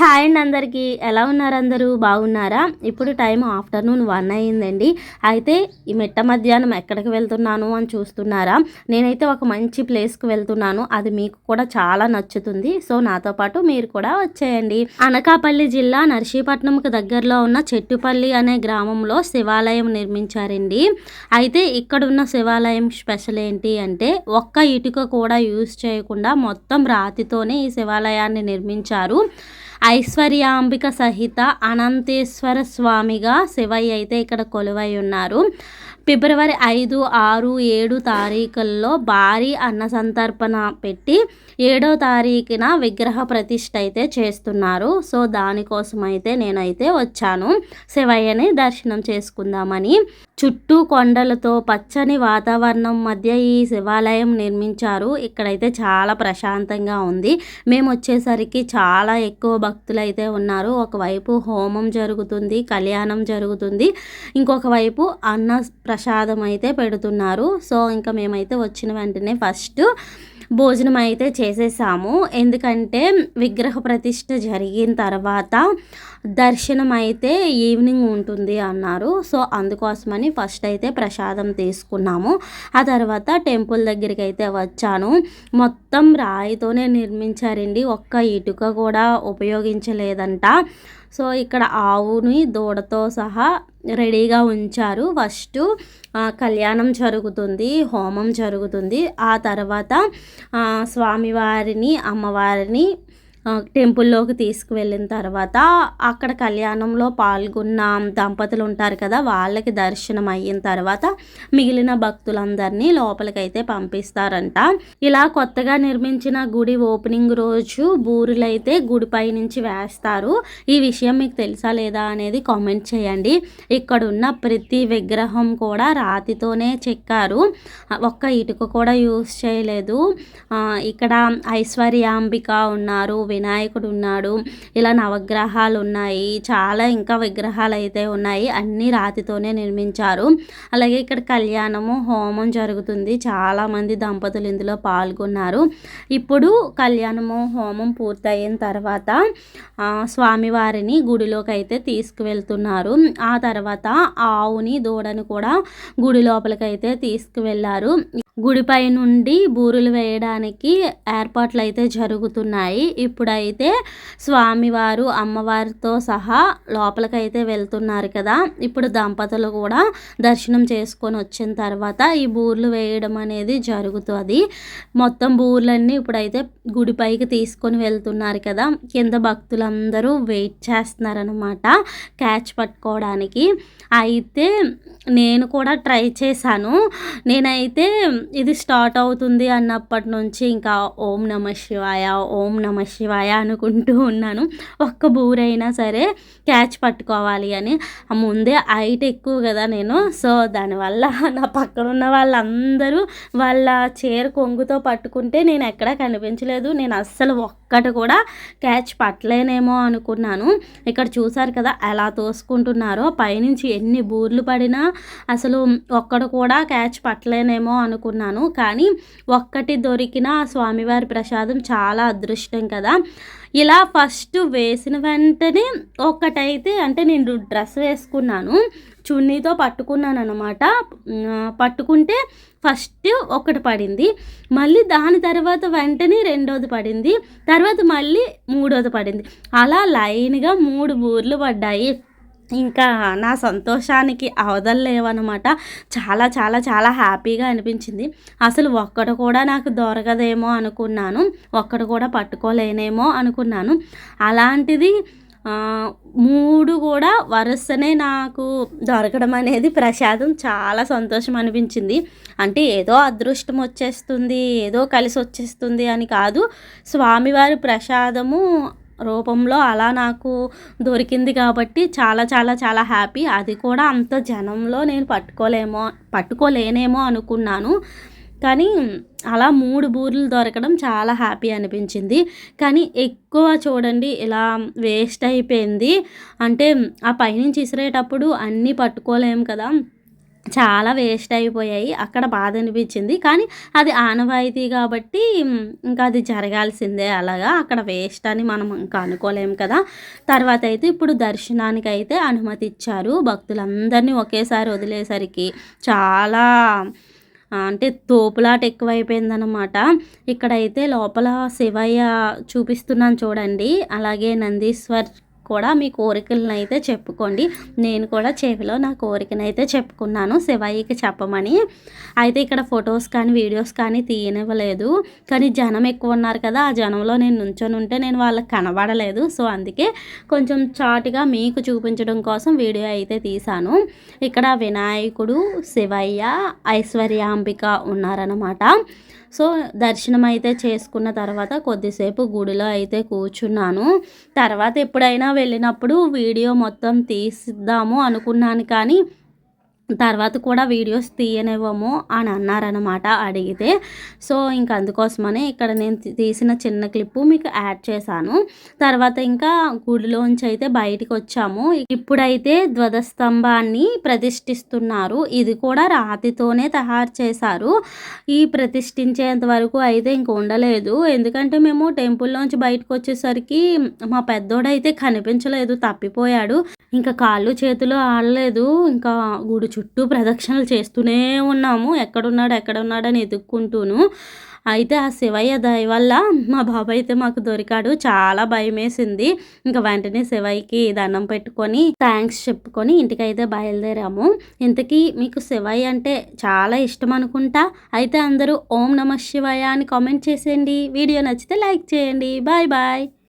Hi అండి అందరికీ. ఎలా ఉన్నారు అందరూ? బాగున్నారా? ఇప్పుడు టైం ఆఫ్టర్నూన్ వన్ అయ్యిందండి. అయితే ఈ మెట్ట మధ్యాహ్నం ఎక్కడికి వెళ్తున్నాను అని చూస్తున్నారా? నేనైతే ఒక మంచి ప్లేస్కి వెళ్తున్నాను. అది మీకు కూడా చాలా నచ్చుతుంది. సో నాతో పాటు మీరు కూడా వచ్చేయండి. అనకాపల్లి జిల్లా నర్సీపట్నంకి దగ్గరలో ఉన్న చెట్టుపల్లి అనే గ్రామంలో శివాలయం నిర్మించారండి. అయితే ఇక్కడ ఉన్న శివాలయం స్పెషల్ ఏంటి అంటే ఒక్క ఇటుక కూడా యూజ్ చేయకుండా మొత్తం రాతితోనే ఈ శివాలయాన్ని నిర్మించారు. ఐశ్వర్యాంబిక సహిత అనంతేశ్వర స్వామిగా శివయ్య అయితే ఇక్కడ కొలువై ఉన్నారు. ఫిబ్రవరి ఐదు ఆరు ఏడు తారీఖుల్లో భారీ అన్న సంతర్పణ పెట్టి ఏడో తారీఖున విగ్రహ ప్రతిష్ట అయితే చేస్తున్నారు. సో దానికోసం అయితే నేనైతే వచ్చాను శివయ్యని దర్శనం చేసుకుందామని. చుట్టూ కొండలతో పచ్చని వాతావరణం మధ్య ఈ శివాలయం నిర్మించారు. ఇక్కడైతే చాలా ప్రశాంతంగా ఉంది. మేము వచ్చేసరికి చాలా ఎక్కువ భక్తులు అయితే ఉన్నారు. ఒకవైపు హోమం జరుగుతుంది కళ్యాణం జరుగుతుంది. ఇంకొక వైపు అన్న ప్రసాదం అయితే పెడుతున్నారు. సో ఇంకా మేమైతే వచ్చిన వెంటనే ఫస్ట్ భోజనం అయితే చేసేసాము. ఎందుకంటే విగ్రహ ప్రతిష్ట జరిగిన తర్వాత దర్శనం అయితే ఈవినింగ్ ఉంటుంది అన్నారు. సో అందుకోసమని ఫస్ట్ అయితే ప్రసాదం తీసుకున్నాము. ఆ తర్వాత టెంపుల్ దగ్గరికి అయితే వచ్చాను. మొత్తం రాయితోనే నిర్మించారండి. ఒక్క ఇటుక కూడా ఉపయోగించలేదంట. సో ఇక్కడ ఆవుని దూడతో సహా రెడీగా ఉంచారు. ఫస్ట్ కళ్యాణం జరుగుతుంది హోమం జరుగుతుంది. ఆ తర్వాత స్వామివారిని అమ్మవారిని టెంపుల్లోకి తీసుకువెళ్ళిన తర్వాత అక్కడ కళ్యాణంలో పాల్గొన్న దంపతులు ఉంటారు కదా వాళ్ళకి దర్శనం అయిన తర్వాత మిగిలిన భక్తులందరినీ లోపలికైతే పంపిస్తారంట. ఇలా కొత్తగా నిర్మించిన గుడి ఓపెనింగ్ రోజు బూరులైతే గుడిపై నుంచి వేస్తారు. ఈ విషయం మీకు తెలుసా లేదా అనేది కామెంట్ చేయండి. ఇక్కడ ఉన్న ప్రతి విగ్రహం కూడా రాతితోనే చెక్కారు. ఒక్క ఇటుక కూడా యూస్ చేయలేదు. ఇక్కడ ఐశ్వర్యాంబిక ఉన్నారు వినాయకుడు ఉన్నాడు. ఇలా నవగ్రహాలు ఉన్నాయి. చాలా ఇంకా విగ్రహాలు అయితే ఉన్నాయి. అన్ని రాతితోనే నిర్మించారు. అలాగే ఇక్కడ కళ్యాణము హోమం జరుగుతుంది. చాలామంది దంపతులు ఇందులో పాల్గొన్నారు. ఇప్పుడు కళ్యాణము హోమం పూర్తయిన తర్వాత స్వామివారిని గుడిలోకి అయితే తీసుకువెళ్తున్నారు. ఆ తర్వాత ఆవుని దూడని కూడా గుడి లోపలికైతే తీసుకువెళ్ళారు గుడిపై నుండి బూరులు వేయడానికి ఏర్పాట్లు అయితే జరుగుతున్నాయి. ఇప్పుడైతే స్వామివారు అమ్మవారితో సహా లోపలికైతే వెళ్తున్నారు కదా. ఇప్పుడు దంపతులు కూడా దర్శనం చేసుకొని వచ్చిన తర్వాత ఈ బూర్లు వేయడం అనేది జరుగుతుంది. మొత్తం బూర్లన్నీ ఇప్పుడైతే గుడిపైకి తీసుకొని వెళ్తున్నారు కదా. కింద భక్తులందరూ వెయిట్ చేస్తున్నారనమాట క్యాచ్ పట్టుకోవడానికి. అయితే నేను కూడా ట్రై చేశాను. నేనైతే ఇది స్టార్ట్ అవుతుంది అన్నప్పటి నుంచి ఇంకా ఓం నమ శివాయ ఓం నమ శివాయ అనుకుంటూ ఉన్నాను. ఒక్క బూరైనా సరే క్యాచ్ పట్టుకోవాలి అని. ముందే హైట్ ఎక్కువ కదా నేను. సో దానివల్ల నా పక్కన ఉన్న వాళ్ళందరూ వాళ్ళ చీర కొంగుతో పట్టుకుంటే నేను ఎక్కడా కనిపించలేదు. నేను అస్సలు ఒక్కటి కూడా క్యాచ్ పట్టలేనేమో అనుకున్నాను. ఇక్కడ చూసారు కదా ఎలా తోసుకుంటున్నారో. పైనుంచి ఎన్ని బూర్లు పడినా అసలు ఒక్కడు కూడా క్యాచ్ పట్టలేనేమో అనుకున్నాను. కానీ ఒక్కటి దొరికిన స్వామివారి ప్రసాదం చాలా అదృష్టం కదా. ఇలా ఫస్ట్ వేసిన వెంటనే ఒక్కటైతే అంటే నేను డ్రెస్ వేసుకున్నాను. చున్నీతో పట్టుకున్నాను అనమాట పట్టుకుంటే ఫస్ట్ ఒకటి పడింది. మళ్ళీ దాని తర్వాత వెంటనే రెండోది పడింది. తర్వాత మళ్ళీ మూడోది పడింది. అలా లైన్గా మూడు బూర్లు పడ్డాయి. ఇంకా నా సంతోషానికి అవదలేవన్నమాట చాలా చాలా చాలా హ్యాపీగా అనిపించింది. అసలు ఒక్కడు కూడా నాకు దొరకదేమో అనుకున్నాను. ఒక్కడు కూడా పట్టుకోలేనేమో అనుకున్నాను. అలాంటిది మూడు కూడా వరుసనే నాకు దొరకడం అనేది ప్రసాదం. చాలా సంతోషం అనిపించింది. అంటే ఏదో అదృష్టం వచ్చేస్తుంది ఏదో కలిసి వచ్చేస్తుంది అని కాదు. స్వామివారి ప్రసాదము రూపంలో అలా నాకు దొరికింది కాబట్టి చాలా చాలా చాలా హ్యాపీ. అది కూడా అంత జనంలో నేను పట్టుకోలేమో పట్టుకోలేనేమో అనుకున్నాను. కానీ అలా మూడు బూర్లు దొరకడం చాలా హ్యాపీ అనిపించింది. కానీ ఎక్కువ చూడండి ఇలా వేస్ట్ అయిపోయింది. అంటే ఆ పైనుంచి ఇసిరేటప్పుడు అన్నీ పట్టుకోలేము కదా. చాలా వేస్ట్ అయిపోయాయి. అక్కడ బాధ అనిపించింది. కానీ అది ఆనవాయితీ కాబట్టి ఇంకా అది జరగాల్సిందే అలాగా. అక్కడ వేస్ట్ అని మనం ఇంకా అనుకోలేం కదా. తర్వాత అయితే ఇప్పుడు దర్శనానికి అయితే అనుమతి ఇచ్చారు భక్తులందరినీ ఒకేసారి వదిలేసరికి చాలా అంటే తోపులాట ఎక్కువైపోయిందనమాట ఇక్కడైతే లోపల శివయ్య చూపిస్తున్నాను చూడండి. అలాగే నందీశ్వర్ కూడా మీ కోరికలను అయితే చెప్పుకోండి. నేను కూడా చెవిలో నా కోరికను అయితే చెప్పుకున్నాను. శివయ్యకి చెప్పమని. అయితే ఇక్కడ ఫొటోస్ కానీ వీడియోస్ కానీ తీయనివ్వలేదు. కానీ జనం ఎక్కువ ఉన్నారు కదా ఆ జనంలో నేను నుంచొని ఉంటే నేను వాళ్ళకి కనబడలేదు. సో అందుకే కొంచెం చాటుగా మీకు చూపించడం కోసం వీడియో అయితే తీశాను. ఇక్కడ వినాయకుడు శివయ్య ఐశ్వర్యాంబిక ఉన్నారనమాట సో దర్శనం అయితే చేసుకున్న తర్వాత కొద్దిసేపు గుడిలో అయితే కూర్చున్నాను. తర్వాత ఎప్పుడైనా వెళ్ళినప్పుడు వీడియో మొత్తం తీసిద్దాము అనుకున్నాను కానీ తర్వాత కూడా వీడియోస్ తీయనివ్వము అని అన్నారనమాట అడిగితే. సో ఇంక అందుకోసమనే ఇక్కడ నేను తీసిన చిన్న క్లిప్పు మీకు యాడ్ చేశాను. తర్వాత ఇంకా గుడిలోంచి అయితే బయటికి వచ్చాము. ఇప్పుడైతే ధ్వజస్తంభాన్ని ప్రతిష్ఠిస్తున్నారు. ఇది కూడా రాతితోనే తయారు చేశారు. ఈ ప్రతిష్ఠించేంత వరకు అయితే ఇంక ఉండలేదు. ఎందుకంటే మేము టెంపుల్లోంచి బయటకు వచ్చేసరికి మా పెద్దోడైతే కనిపించలేదు తప్పిపోయాడు. ఇంకా కాళ్ళు చేతులు ఆడలేదు ఇంకా గుడి చుట్టూ ప్రదక్షిణలు చేస్తూనే ఉన్నాము. ఎక్కడున్నాడు ఎక్కడున్నాడు అని ఎదుక్కుంటూను. అయితే ఆ శివయ్య దయ వల్ల మా బాబాయ్ అయితే మాకు దొరికాడు. చాలా భయం వేసింది ఇంకా వెంటనే శివయ్యకి దండం పెట్టుకొని థ్యాంక్స్ చెప్పుకొని ఇంటికైతే బయలుదేరాము. ఇంతకీ మీకు శివయ్య అంటే చాలా ఇష్టం అనుకుంటా? అయితే అందరూ ఓం నమ శివయ్య అని కామెంట్ చేసేయండి. వీడియో నచ్చితే లైక్ చేయండి. Bye bye.